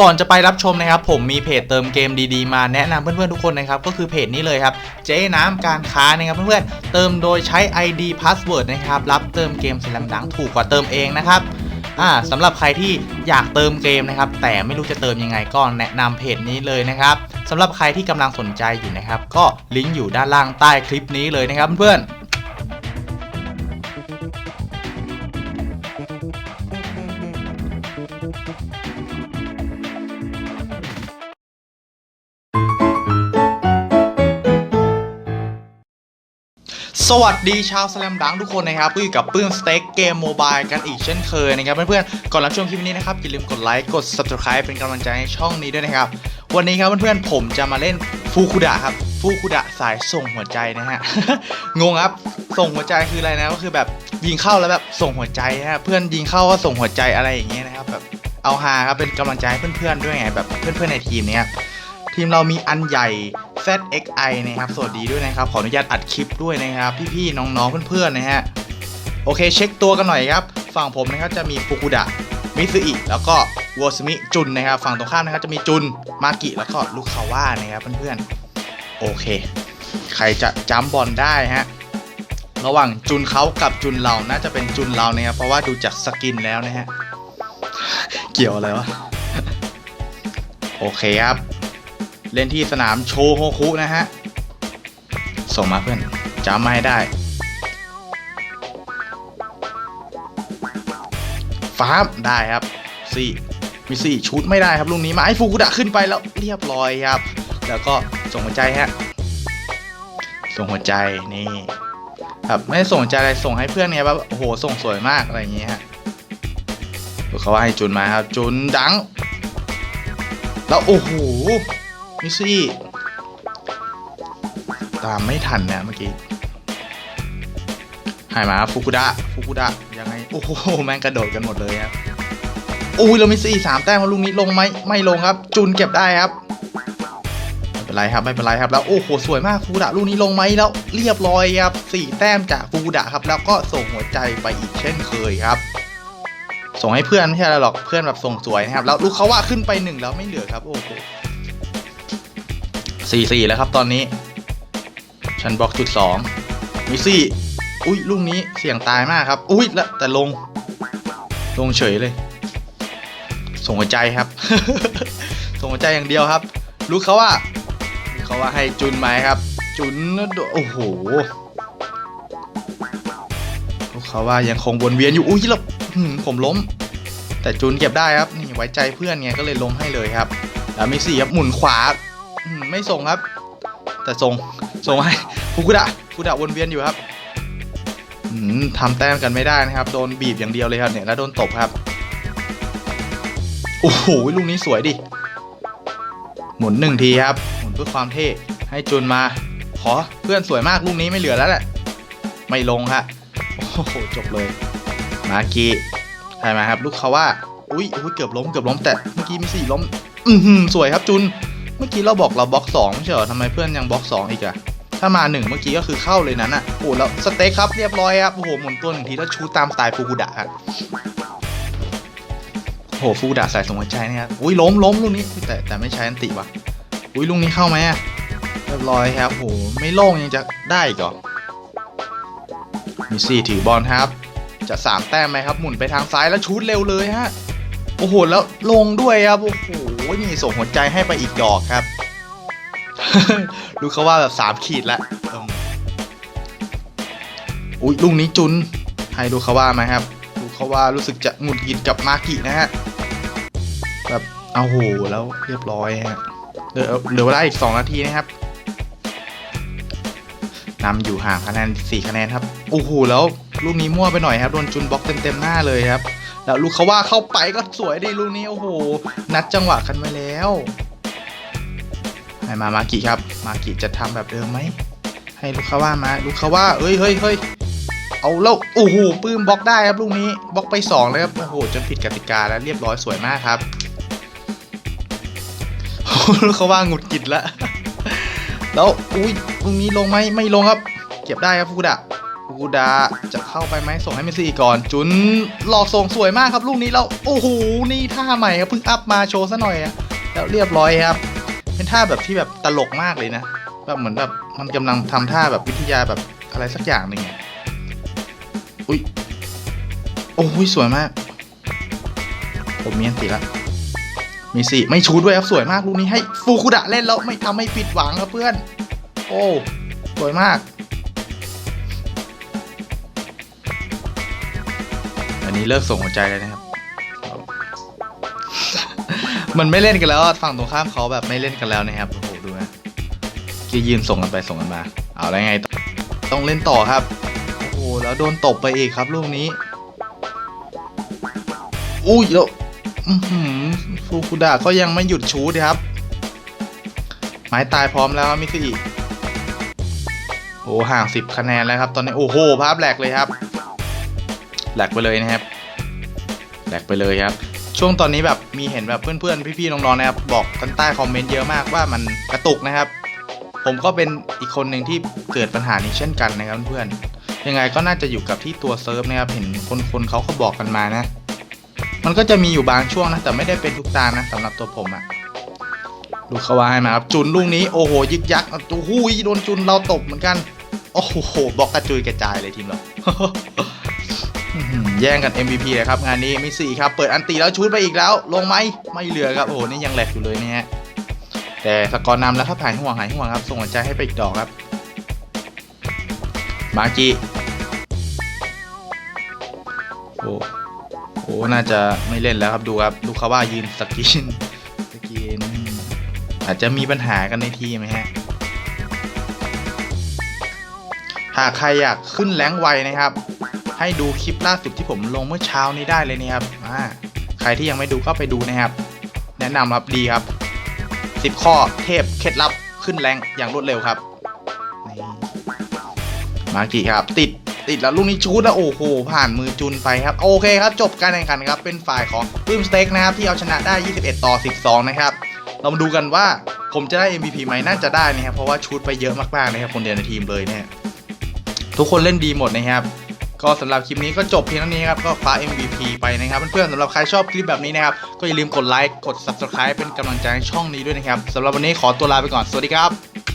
ก่อนจะไปรับชมนะครับ ผมมีเพจเติมเกมดีๆ มาแนะนำเพื่อนๆทุกคนนะครับ ก็คือเพจนี้เลยครับ เจ๊น้ำการค้านะครับเพื่อนๆเติมโดยใช้ ID Password นะครับ รับเติมเกมสแลมดังถูกกว่าเติมเองนะครับอ่าสำหรับใครที่อยากเติมเกมนะครับ แต่ไม่รู้จะเติมยังไงก็แนะนำเพจนี้เลยนะครับสำหรับใครที่กำลังสนใจอยู่นะครับ ก็ลิงก์อยู่ด้านล่างใต้คลิปนี้เลยนะครับเพื่อนๆ สวัสดีชาวสแลมดังทุกคนนะครับก็อยู่กับปื้มสเต็กเกมโมบายกันอีกเช่นเคยนะครับเพื่อนๆก่อนรับชมคลิปนี้นะครับอย่าลืมกดไลค์กด subscribe เป็นกำลังใจให้ช่องนี้ด้วยนะครับ วันนี้ครับเพื่อนๆผมจะมาเล่นฟูคุดะครับฟูคุดะสายส่งหัวใจนะฮะงงครับส่งหัวใจคืออะไรนะก็คือแบบยิงเข้าแล้วแบบส่งหัวใจฮะเพื่อนยิงเข้าก็ส่งหัวใจอะไรอย่างเงี้ยนะครับแบบเอาฮาครับเป็นกำลังใจให้เพื่อนๆด้วยไงแบบเพื่อนๆในทีมเนี้ยทีมเรามีอันใหญ่ ZXI นะครับสวัสดีด้วยนะครับ ขออนุญาตอัดคลิปด้วยนะครับ พี่ๆน้องๆเพื่อนๆนะฮะโอเคเช็คตัวกันหน่อยครับ ฝั่งผมนะครับจะมีฟุกุดะมิซึอิแล้วก็วอสมิจุนนะครับ ฝั่งตรงข้ามนะครับจะมีจุนมากิแล้วก็ลูกคาว่านะครับเพื่อนๆโอเค ใครจะจัมบอลได้ฮะระหว่างจุนเขากับจุนเราน่าจะเป็นจุนเรานะครับเพราะว่าดูจากสกินแล้วนะฮะเกี่ยวอะไรวะโอเคครับ เล่นที่สนามโชโฮคุนะฮะ ส่งมาเพื่อนจำมาให้ได้ ฟ้าบได้ครับสี่มีสี่ชุดไม่ได้ครับลูกนี้มาไอ้ฟูกุดะขึ้นไปแล้วเรียบร้อยครับ แล้วก็ส่งหัวใจฮะ ส่งหัวใจนี่ ครับไม่ส่งใจอะไรส่งให้เพื่อนไงแบบโอ้โหส่งสวยมากอะไรอย่างเงี้ยฮะเขาว่าให้จุนมาครับ จุนดัง แล้วโอ้โห มิซี่ ตามไม่ทันนะเมื่อกี้หายมาฟุกุดะฟุกุดะยังไง โอ้โห แม่งกระโดดกันหมดเลยครับอุ้ยเรามิซี่สามแต้มลูกนี้ลงไหมไม่ลงครับ จุนเก็บได้ครับไม่เป็นไรครับไม่เป็นไรครับแล้วโอ้โหสวยมากฟุกุดะลูกนี้ลงไหมแล้วเรียบร้อยครับสี่แต้มจากฟุกุดะครับ แล้วก็ส่งหัวใจไปอีกเช่นเคยครับส่งให้เพื่อนไม่ใช่อะไรหรอกเพื่อนแบบส่งสวยนะครับแล้วลูกเขาว่าขึ้นไปหนึ่งแล้วไม่เหลือครับ โอ้โห สี่สี่แล้วครับตอนนี้ ชันบล็อกจุดสองมิซี่อุ้ยลูกนี้เสี่ยงตายมากครับ อุ้ยแล้วแต่ลง ลงเฉยเลย ส่งหัวใจครับ ส่งหัวใจอย่างเดียวครับ รู้เขาว่าเขาว่าให้จุนไหมครับ จุนโอ้โหรู้เขาว่ายังคงวนเวียนอยู่อุ้ยแล้วผมล้ม แต่จุนเก็บได้ครับนี่ไว้ใจเพื่อนไงก็เลยลงให้เลยครับ แล้วมิซี่ครับหมุนขวา ไม่ส่งครับ แต่ส่งส่งให้ฟุกุดะฟุกุดะวนเวียนอยู่ครับอืมทำแต้มกันไม่ได้นะครับ โดนบีบอย่างเดียวเลยครับเนี่ยแล้วโดนตบครับโอ้โหลูกนี้สวยดิหมุนหนึ่งทีครับ หมุนเพื่อความเท่ให้จุนมา ขอเพื่อนสวยมากลูกนี้ไม่เหลือแล้วแหละไม่ลงฮะโอ้โหจบเลย มากีใช่ไหมครับ ลูกเขาว่า อุ้ยอุ้ยเกือบล้มเกือบล้มแต่เมื่อกี้มีสี่ล้ม อือหือสวยครับจุน เมื่อกี้เราบอกเราบล็อกสองไม่ใช่เหรอทำไมเพื่อนยังบล็อกสองอีกอะถ้ามาหนึ่งเมื่อกี้ก็คือเข้าเลยนั้นอะโอ้แล้วสเต็กครับเรียบร้อยครับโอ้โหหมุนตัวหนึ่งทีแล้วชูตามสไตล์ฟูกุดะครับโอ้โหฟูกุดะใส่สมหัวใจนะครับอุ้ยล้มล้มลูกนี้แต่แต่ไม่ใช้อันติว่ะอุ้ยลูกนี้เข้าไหมอะเรียบร้อยครับโอ้โหไม่โล่งยังจะได้อีกเหรอมีซี่ถือบอลครับ จะสามแต้มไหมครับ หมุนไปทางซ้ายแล้วชูดเร็วเลยฮะ โอ้โห แล้วลงด้วยครับโอ้โหนี่ส่งหัวใจให้ไปอีกดอกครับ ดูเขาว่าแบบสามขีดล้วเอิ่มอุ้ยลูกนี้จุนให้ดูเขาว่าไหมครับ ดูเขาว่ารู้สึกจะหงุดหงิดกับมากินะฮะแบบเอาโหแล้วเรียบร้อยฮะเหลือเหลือเวลาอีก2นาทีนะครับนำอยู่ห่างคะแนน4คะแนนครับโอ้โหแล้วลูกนี้มั่วไปหน่อยครับโดนจุนบล็อกเต็มๆหน้าเลยครับ แล้วลูกเขาว่าเข้าไปก็สวยดีลูกนี้โอ้โห นัดจังหวะกันไว้แล้วให้มามากิครับ มากิจะทำแบบเดิมไหมให้ลูกเขาว่ามาลูกเขาว่าเอ้ยเฮ้ยเฮ้ยเอาแล้วโอ้โหปื้มบล็อกได้ครับลูกนี้บล็อกไปสองเลยครับโอ้โหจนผิดกติกาแล้วเรียบร้อยสวยมากครับลูกเขาว่าหงุดหงิดแล้วแล้วอุ้ยลูกนี้ลงไหมไม่ลงครับ เก็บได้ครับฟูดะ กูดาจะเข้าไปไหมส่งให้เมสซี่ก่อน จุนหลอกส่งสวยมากครับลูกนี้แล้วโอ้โหนี่ท่าใหม่ครับเพิ่งอัพมาโชว์ซะหน่อยอะแล้วเรียบร้อยครับ เป็นท่าแบบที่แบบตลกมากเลยนะแบบเหมือนแบบมันกำลังทำท่าแบบวิทยาแบบอะไรสักอย่างหนึ่งอุ้ยโอ้ยสวยมาก ผมมีอันติละมีสี่ไม่ชูด้วยครับสวยมากลูกนี้ให้ฟูคุดะเล่นแล้วไม่ทำให้ผิดหวังครับเพื่อน โอ้สวยมาก นนี้เลิกส่งหัวใจเลยนะครับ มันไม่เล่นกันแล้วฝั่งตรงข้ามเขาแบบไม่เล่นกันแล้วนะครับโอ้โหดูนะกี่ยืนส่งกันไปส่งกันมา เอาแล้วไงต้องเล่นต่อครับ โอ้โหแล้วโดนตบไปอีกครับลูกนี้ อุ้ยแล้วฟูคุดะก็ยังไม่หยุดชูดครับ ไม้ตายพร้อมแล้วครับมิสอิโอ้ห่างสิบคะแนนแล้วครับ ตอนนี้โอ้โหภาพแหลกเลยครับ แหลกไปเลยนะครับแหลกไปเลยครับ ช่วงตอนนี้แบบมีเห็นแบบเพื่อนๆ พี่ๆ น้องๆ นะครับ บอกกันใต้คอมเมนต์เยอะมากว่ามันกระตุกนะครับ ผมก็เป็นอีกคนหนึ่งที่เกิดปัญหานี้เช่นกันนะครับเพื่อนๆยังไงก็น่าจะอยู่กับที่ตัวเซิร์ฟนะครับ เห็นคนๆเขาก็บอกกันมานะ มันก็จะมีอยู่บางช่วงนะ แต่ไม่ได้เป็นทุกตานะสำหรับตัวผมอะดูเขาว่าให้มาครับ จุนลูกนี้โอ้โหยึกยักษ์โอ้โหโดนจุนเราตบเหมือนกัน โอ้โหบอกกระจุยกระจายเลยทีมเรา แย่งกัน MVP เลยครับ งานนี้มีสี่ครับ เปิดอันตีแล้วชูดไปอีกแล้ว ลงไหมไม่เหลือครับ โอ้โห นี่ยังแหลกอยู่เลยนะฮะ แต่สกอร์นำแล้วครับหายห่วงหายห่วงครับ ส่งหัวใจให้ไปอีกดอกครับ มาจิโอ้โหน่าจะไม่เล่นแล้วครับดูครับดูเขาว่ายืนสกินสกินอาจจะมีปัญหากันในทีไหมฮะหากใครอยากขึ้นแรงไวนะครับ ให้ดูคลิปล่าสุดที่ผมลงเมื่อเช้านี้ได้เลยนะครับใครที่ยังไม่ดูก็ไปดูนะครับ แนะนำครับดีครับ 10 ข้อเทพเคล็ดลับขึ้นแรงอย่างรวดเร็วครับมากี่ครับ ติดติดแล้วลูกนี้ชูดแล้วโอ้โห ผ่านมือจุนไปครับ โอเคครับ จบการแข่งขันครับเป็นฝ่ายของปื้มสเต็กนะครับ ที่เอาชนะได้ 21 ต่อ 12 นะครับ เรามาดูกันว่าผมจะได้ MVP ไหมน่าจะได้นะครับ เพราะว่าชูดไปเยอะมากๆนะครับคนเดียวในทีมเลยเนี่ยทุกคนเล่นดีหมดนะครับ ก็สำหรับคลิปนี้ก็จบเพียงเท่านี้ครับก็คว้า MVP ไปนะครับเพื่อนๆสำหรับใครชอบคลิปแบบนี้นะครับก็อย่าลืมกดไลค์กด Subscribe เป็นกำลังใจให้ช่องนี้ด้วยนะครับสำหรับวันนี้ขอตัวลาไปก่อนสวัสดีครับ